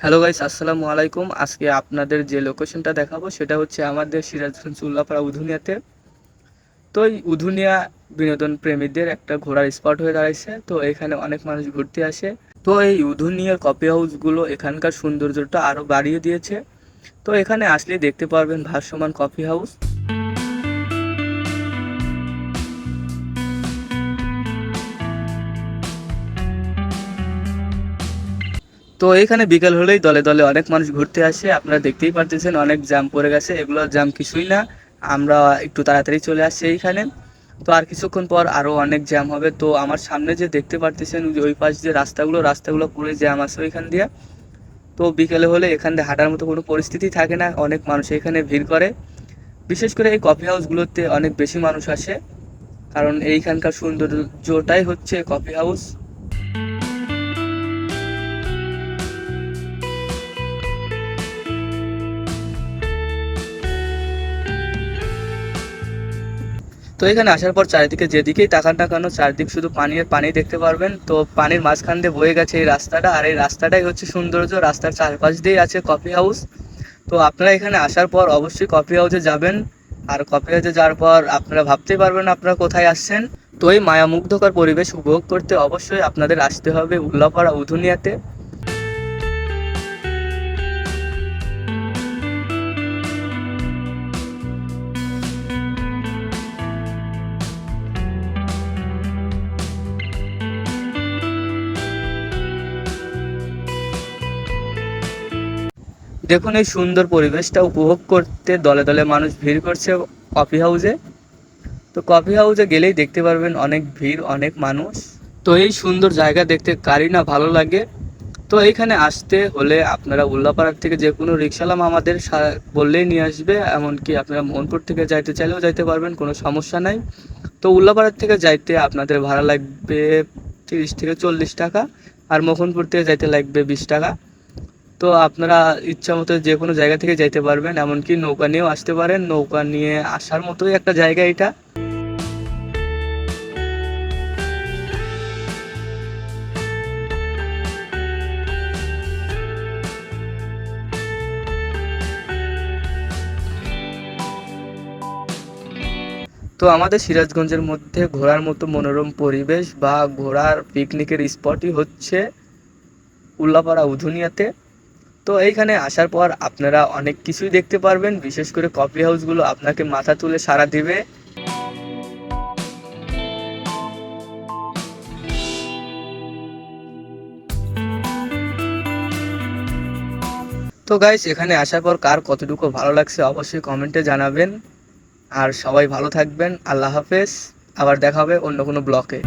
Hello guys আসসালামু আলাইকুম। আজকে আপনাদের যে লোকেশনটা দেখাবো, সেটা হচ্ছে আমাদের সিরাজগঞ্জ উল্লাপাড়া উধুনিয়াতে। তো এই উধুনিয়া বিনোদন প্রেমীদের একটা ঘোরার স্পট হয়ে দাঁড়াইছে। তো এখানে অনেক মানুষ ঘুরতে আসে। তো এই উধুনিয়ার কপি হাউসগুলো এখানকার সৌন্দর্যটা আরও বাড়িয়ে দিয়েছে। তো এখানে আসলে দেখতে পারবেন ভাসমান কফি হাউস তো এখানে বিকেল হলেই দলে দলে অনেক মানুষ ঘুরতে আসে। আপনারা দেখতেই পারতেছেন অনেক জ্যাম পড়ে গেছে। এগুলো জ্যাম কিছুই না। আমরা একটু তাড়াতাড়ি চলে আসছি এইখানে। তো আর কিছুক্ষণ পর আরও অনেক জ্যাম হবে। তো আমার সামনে যে দেখতে পারতেছেন ওই পাশ যে রাস্তাগুলো রাস্তাগুলো পুরো জ্যাম আছে ওইখান দিয়ে। তো বিকেলে হলে এখান দিয়ে হাঁটার মতো কোনো পরিস্থিতি থাকে না। অনেক মানুষ এখানে ভিড় করে। বিশেষ করে এই কফি হাউসগুলোতে অনেক বেশি মানুষ আসে। কারণ এইখানকার সৌন্দর্যটাই হচ্ছে কফি হাউস। তো এখানে আসার পর চারিদিকে যেদিকেই তাকান না কেন, চারিদিক শুধু পানি আর পানি দেখতে পারবেন। তো পানির মাঝখান দিয়ে বয়ে গেছে এই রাস্তাটা, আর এই রাস্তাটাই হচ্ছে সৌন্দর্য। রাস্তার চারপাশ দিয়েই আছে কফি হাউস তো আপনারা এখানে আসার পর অবশ্যই কফি হাউসে যাবেন। আর কফি হাউসে যাওয়ার পর আপনারা ভাবতেই পারবেন আপনারা কোথায় আসছেন। তো এই মায়ামুগ্ধকর পরিবেশ উপভোগ করতে অবশ্যই আপনাদের আসতে হবে উল্লাপাড়া, উধুনিয়াতে। দেখুন এই সুন্দর পরিবেশটা উপভোগ করতে দলে দলে মানুষ ভিড় করছে কফি হাউসে। তো কফি হাউসে গেলেই দেখতে পারবেন অনেক ভিড়, অনেক মানুষ। তো এই সুন্দর জায়গা দেখতে কারি না ভালো লাগে। তো এইখানে আসতে হলে আপনারা উল্লাপাড়ার থেকে যে কোনো রিক্সালাম আমাদের বললেই নিয়ে আসবে। এমনকি আপনারা মোহনপুর থেকে যাইতে চাইলেও যাইতে পারবেন, কোনো সমস্যা নাই। তো উল্লাপাড়ার থেকে যাইতে আপনাদের ভাড়া লাগবে তিরিশ থেকে চল্লিশ টাকা আর মোহনপুর থেকে যাইতে লাগবে বিশ টাকা। তো আপনারা ইচ্ছা মতো যে কোনো জায়গা থেকে যাইতে পারবেন, এমনকি নৌকা নিয়েও আসতে পারেন। নৌকা নিয়ে আসার মতোই একটা জায়গা এটা। তো আমাদের সিরাজগঞ্জের মধ্যে ঘোরার মতো মনোরম পরিবেশ বা ঘোরার পিকনিকের স্পটই হচ্ছে উল্লাপাড়া উধুনিয়াতে। তো এইখানে আসার পর আপনারা অনেক কিছুই দেখতে পারবেন। বিশেষ করে কফি হাউসগুলো আপনাকে মাথা তুলে সারা দিবে। তো গাইস এখানে আসার পর কার কতটুকু ভালো লাগছে অবশ্যই কমেন্টে জানাবেন। আর সবাই ভালো থাকবেন। আল্লাহ হাফেজ। আবার দেখা হবে অন্য কোনো ব্লকে